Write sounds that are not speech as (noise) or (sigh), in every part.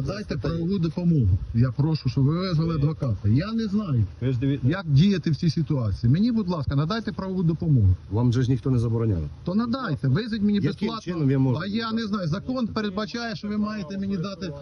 Надайте правову допомогу. Я прошу, щоб ви визвали адвоката. Я не знаю, Ви ж дивіться. як діяти в цій ситуації. Мені, будь ласка, надайте правову допомогу. Вам же ж ніхто не забороняв. То надайте, визвіть мені Яким безплатно. чином я можу? А я не знаю. Закон передбачає, що ви маєте мені дати.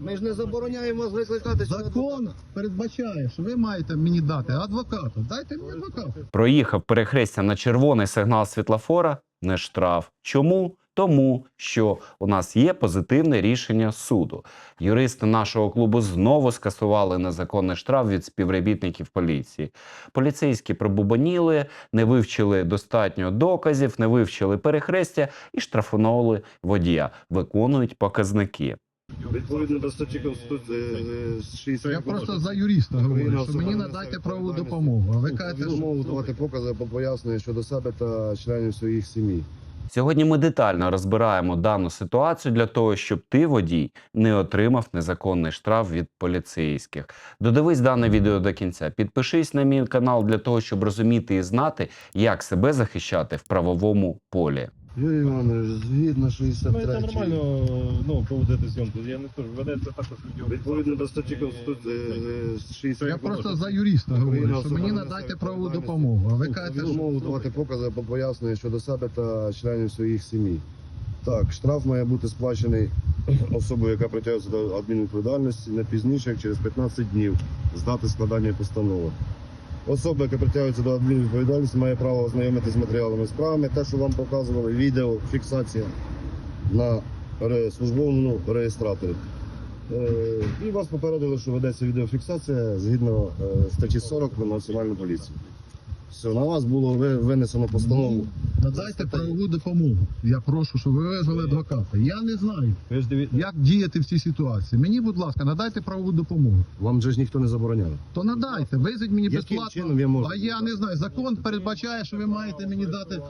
Ми ж не забороняємо вас викликати. Закон передбачає, що ви маєте мені дати адвоката. Дайте мені адвоката. Проїхав перехрестя на червоний сигнал світлофора не штраф. Чому? Тому що у нас є позитивне рішення суду. Юристи нашого клубу знову скасували незаконний штраф від співробітників поліції. Поліцейські пробубаніли, не вивчили достатньо доказів, не вивчили перехрестя і штрафунули водія. Виконують показники. Відповідно до статті Конституції е, 60 Я просто за юриста говорю, що мені надайте правову допомогу. А ви кажете, що Змову давати покази або пояснення щодо себе та членів своїх сімей. Сьогодні ми детально розбираємо дану ситуацію для того, щоб ти, водій, не отримав незаконний штраф від поліцейських. Додивись дане відео до кінця. Підпишись на мій канал для того, щоб розуміти і знати, як себе захищати в правовому полі. Юрій Іванович, згідно 63 це нормально ну, проводити зйомку. Я не кажу, ведеться також відео. Відповідно до статті Конституції е, 60 я просто за юриста говорю, що мені надайте правову допомогу. А ви кажете, що Змову давати покази або пояснення щодо себе та членів своїх сімей. Так, штраф має бути сплачений особою, яка притягується до адмінвідповідальності не пізніше, як через 15 днів з дати складання постанови. Особа, яка притягується до адмінвідповідальності, має право ознайомитися з матеріалами справами, те, що вам показували, відео, фіксація на службовому реєстраторі. Е, І вас попередили, що ведеться відеофіксація згідно е, статті 40 про національну поліцію. Все, на вас було ви- винесено постанову. надайте правову допомогу. Я прошу, щоб ви визвали адвоката. Я не знаю, Ви ж дивіться. як діяти в цій ситуації. Мені, будь ласка, надайте правову допомогу. Вам же ж ніхто не забороняв. То надайте, визвіть мені Яким безплатно. чином я можу? А я не знаю. Закон передбачає, що ви маєте мені дати.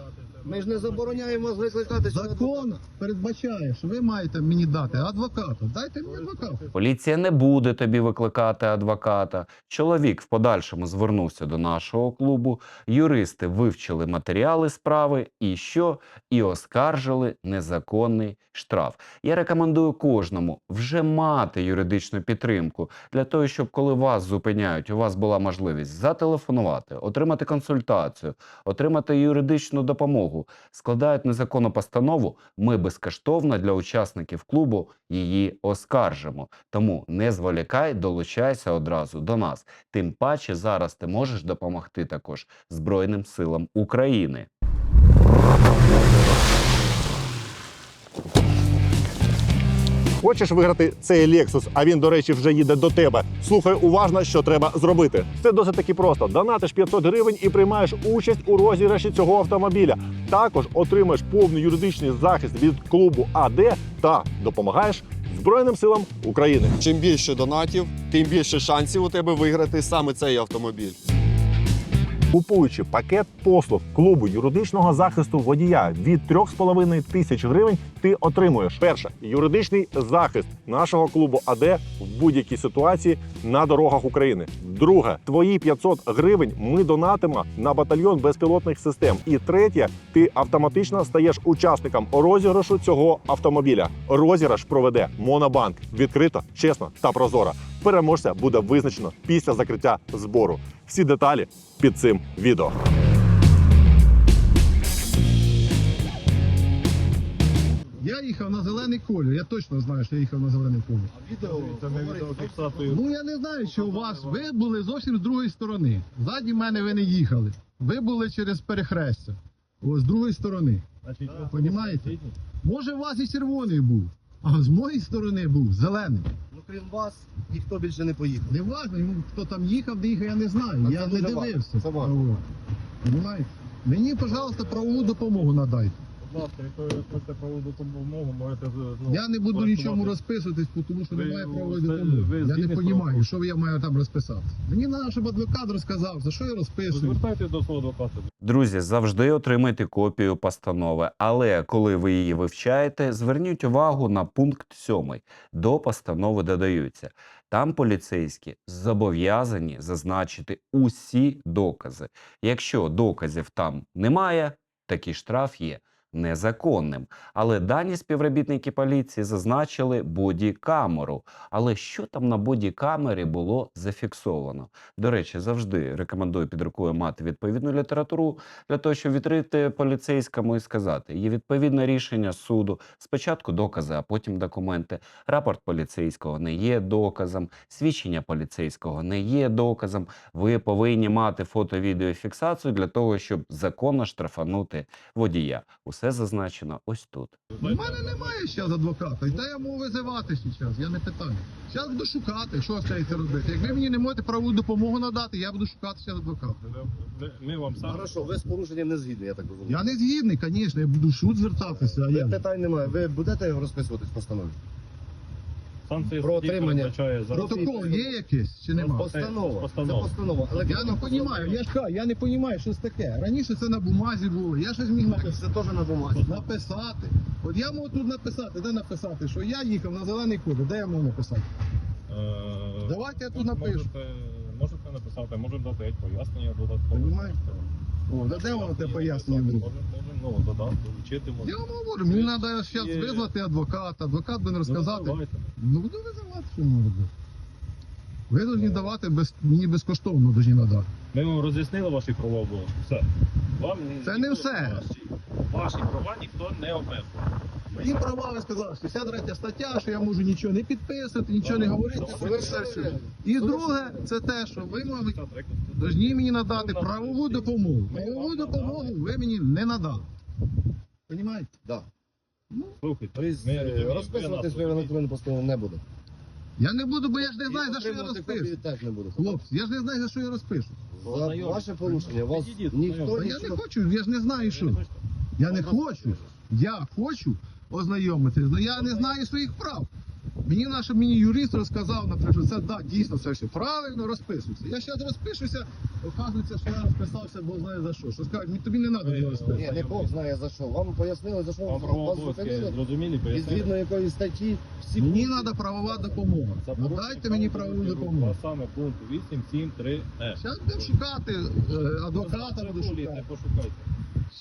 Ми ж не забороняємо вас викликати. Закон передбачає, що ви маєте мені дати адвоката. Дайте мені адвоката. Поліція не буде тобі викликати адвоката. Чоловік в подальшому звернувся до нашого клубу. Юристи вивчили матеріали справи і що? І оскаржили незаконний штраф. Я рекомендую кожному вже мати юридичну підтримку для того, щоб коли вас зупиняють, у вас була можливість зателефонувати, отримати консультацію, отримати юридичну допомогу. Складають незаконну постанову. Ми безкоштовно для учасників клубу її оскаржимо. Тому не зволікай, долучайся одразу до нас. Тим паче зараз ти можеш допомогти також Збройним силам України. Хочеш виграти цей Lexus, а він, до речі, вже їде до тебе. Слухай уважно, що треба зробити. Це досить таки просто. Донатиш 500 гривень і приймаєш участь у розіграші цього автомобіля. Також отримаєш повний юридичний захист від клубу АД та допомагаєш Збройним силам України. Чим більше донатів, тим більше шансів у тебе виграти саме цей автомобіль. Купуючи пакет послуг клубу юридичного захисту водія від 3,5 тисяч гривень, ти отримуєш перше юридичний захист нашого клубу АД в будь-якій ситуації на дорогах України. Друге, твої 500 гривень ми донатимо на батальйон безпілотних систем. І третє, ти автоматично стаєш учасником розіграшу цього автомобіля. Розіграш проведе Монобанк відкрито, чесно та прозоро. Переможця буде визначено після закриття збору. Всі деталі під цим відео. Я їхав на зелений колір. Я точно знаю, що я їхав на зелений колір. Ми. Ну я не знаю, що у вас ви були зовсім з другої сторони. Ззаді мене ви не їхали. Ви були через перехрестя. Ось з другої сторони. Понімаєте? Може, у вас і червоний був, а з моєї сторони був зелений. Крім вас, ніхто більше не поїхав. Не важно, хто там їхав, де їхав, я не знаю. Це я не дуже дивився. важко. Це важко. Мені, пожалуйста, правову допомогу надайте. Ласка, якщо ви хочете правову допомогу, можете ну, Я не буду нічому розписуватись, тому що Ви- немає правової ви- допомоги. Я не згідні з розумію, правом? що я маю там розписати. Мені треба, щоб адвокат розказав, за що я розписую. Звертайтесь до свого адвоката. Друзі, завжди отримайте копію постанови, але коли ви її вивчаєте, зверніть увагу на пункт 7. До постанови додаються. Там поліцейські зобов'язані зазначити усі докази. Якщо доказів там немає, такий штраф є. Незаконним. Але дані співробітники поліції зазначили боді-камеру. Але що там на боді-камері було зафіксовано? До речі, завжди рекомендую під рукою мати відповідну літературу для того, щоб відкрити поліцейському і сказати: є відповідне рішення суду. Спочатку докази, а потім документи. Рапорт поліцейського не є доказом, свідчення поліцейського не є доказом. Ви повинні мати фото-відеофіксацію для того, щоб законно штрафанути водія. Зазначено ось тут. У мене немає зараз адвоката. Де я можу визивати зараз? Я не питаю. Зараз буду шукати, що це робити. Як ви мені не можете правову допомогу надати, я буду шукати зараз адвоката. Ми- вам саме Хорошо, ви з порушенням не згідні, я так розумію. Я не згідний, звісно, я буду в суд звертатися. А я Питань немає. Ви будете розписуватись в постанові? Санкції Про отримання. протокол є якийсь чи нема? Постанова. Постанова. Це постанова. Але Я не розумію, я ж кажу, я не розумію, що це таке. Раніше це на бумазі було, я щось міг написати. Це теж на бумазі. Написати. От я можу тут написати, де написати, що я їхав на зелений код, де я можу написати? Е, Давайте я тут напишу. Можете, написати, можемо дати пояснення додаткове. О, да де воно те пояснення буде? Можемо, ну, додати, долучити. Я вам говорю, мені треба зараз Є. визвати адвоката, адвокат буде розказати. Ну. Ну буду визивати, що можна робити. Ви повинні давати без, мені безкоштовно повинні надати. Ми вам роз'яснили ваші права було. Все. Вам Це не ніхто- все. Ваші, ваші права ніхто не обмежує. Мені права ви сказали, 63 стаття, що я можу нічого не підписувати, нічого не говорити. це все, все. І друге, це те, що ви повинні мені надати правову допомогу. Правову допомогу ви мені не надали. Понімаєте? Да. Слухайте, розуміємо, розписувати свою електронну постанову не буде. Я не буду, бо я ж не знаю, за що я розпишу. теж не буде. Хлопці, я ж не знаю, за що я розпишу. За ваше порушення вас ніхто я не хочу, я ж не знаю, що. Я не хочу. Я хочу ознайомитися, але я не знаю своїх прав. Мені наш мені юрист розказав, наприклад, що це да, дійсно все ще правильно розписується. Я зараз розпишуся, оказується, що я розписався, бо знає за що. Що скажуть, мені тобі не треба розписувати. Ні, не Бог знає за що. Вам пояснили, за що Вам вас зупинили. зрозумілі, І згідно якої статті всі Мені треба правова допомога. За Ну, дайте мені правову допомогу. А саме пункту 873 е Зараз будемо шукати е, адвоката, шукати. пошукайте.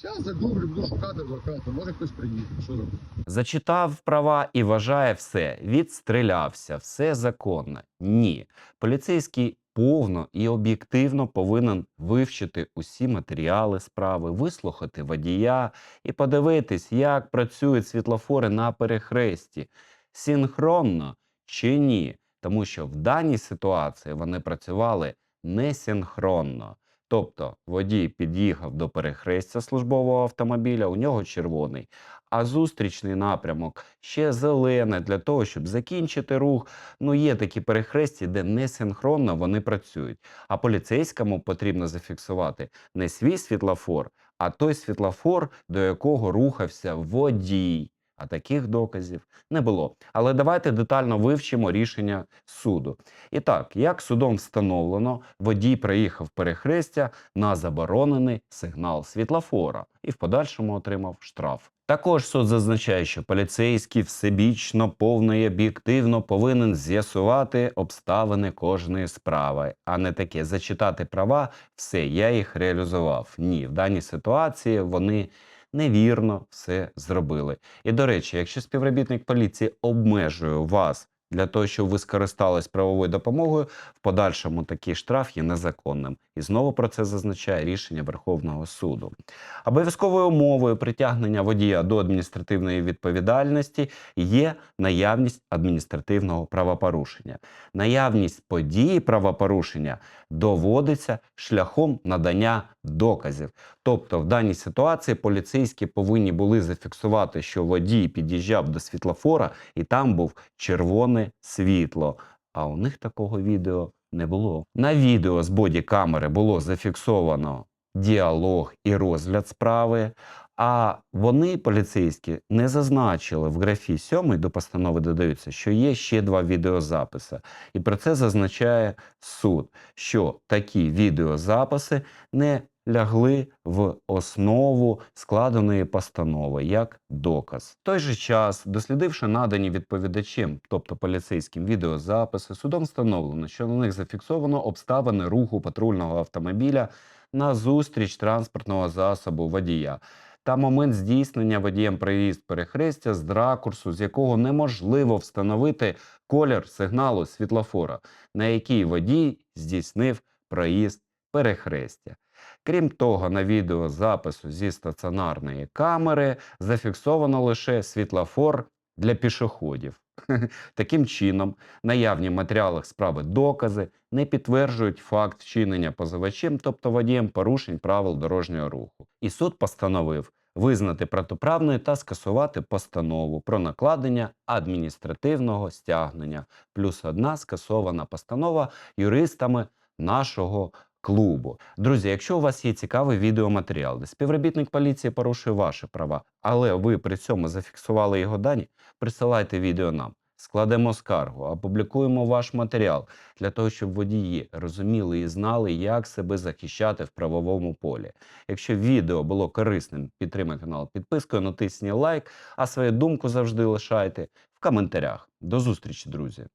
Зараз загублю, буду шукати адвоката, може хтось приїде. Що робити? Зачитав права і вважає все, відстрілявся, все законно. Ні. Поліцейський повно і об'єктивно повинен вивчити усі матеріали справи, вислухати водія і подивитись, як працюють світлофори на перехресті. Синхронно чи ні? Тому що в даній ситуації вони працювали несинхронно. Тобто водій під'їхав до перехрестя службового автомобіля, у нього червоний, а зустрічний напрямок ще зелений для того, щоб закінчити рух. Ну, є такі перехресті, де несинхронно вони працюють. А поліцейському потрібно зафіксувати не свій світлофор, а той світлофор, до якого рухався водій. А таких доказів не було. Але давайте детально вивчимо рішення суду. І так, як судом встановлено, водій проїхав перехрестя на заборонений сигнал світлофора і в подальшому отримав штраф. Також суд зазначає, що поліцейський всебічно, повно і об'єктивно повинен з'ясувати обставини кожної справи, а не таке зачитати права, все, я їх реалізував. Ні, в даній ситуації вони невірно все зробили. І до речі, якщо співробітник поліції обмежує вас для того, щоб ви скористались правовою допомогою, в подальшому такий штраф є незаконним. І знову про це зазначає рішення Верховного суду. Обов'язковою умовою притягнення водія до адміністративної відповідальності є наявність адміністративного правопорушення. Наявність події правопорушення доводиться шляхом надання доказів. Тобто, в даній ситуації поліцейські повинні були зафіксувати, що водій під'їжджав до світлофора і там був червоне світло. А у них такого відео не було. На відео з бодікамери було зафіксовано діалог і розгляд справи. А вони, поліцейські, не зазначили в графі 7 до постанови додаються, що є ще два відеозаписи. І про це зазначає суд, що такі відеозаписи не лягли в основу складеної постанови як доказ. В той же час, дослідивши надані відповідачем, тобто поліцейським відеозаписи, судом встановлено, що на них зафіксовано обставини руху патрульного автомобіля на зустріч транспортного засобу водія. та момент здійснення водієм проїзд перехрестя з ракурсу, з якого неможливо встановити колір сигналу світлофора, на який водій здійснив проїзд перехрестя. Крім того, на відеозапису зі стаціонарної камери зафіксовано лише світлофор для пішоходів. (laughs) Таким чином, наявні в матеріалах справи докази не підтверджують факт вчинення позивачем, тобто водієм порушень правил дорожнього руху. І суд постановив визнати протиправною та скасувати постанову про накладення адміністративного стягнення, плюс одна скасована постанова юристами нашого клубу. Друзі, якщо у вас є цікавий відеоматеріал, де співробітник поліції порушує ваші права, але ви при цьому зафіксували його дані, присилайте відео нам. Складемо скаргу, опублікуємо ваш матеріал для того, щоб водії розуміли і знали, як себе захищати в правовому полі. Якщо відео було корисним, підтримайте канал підпискою, натисніть лайк, а свою думку завжди лишайте в коментарях. До зустрічі, друзі!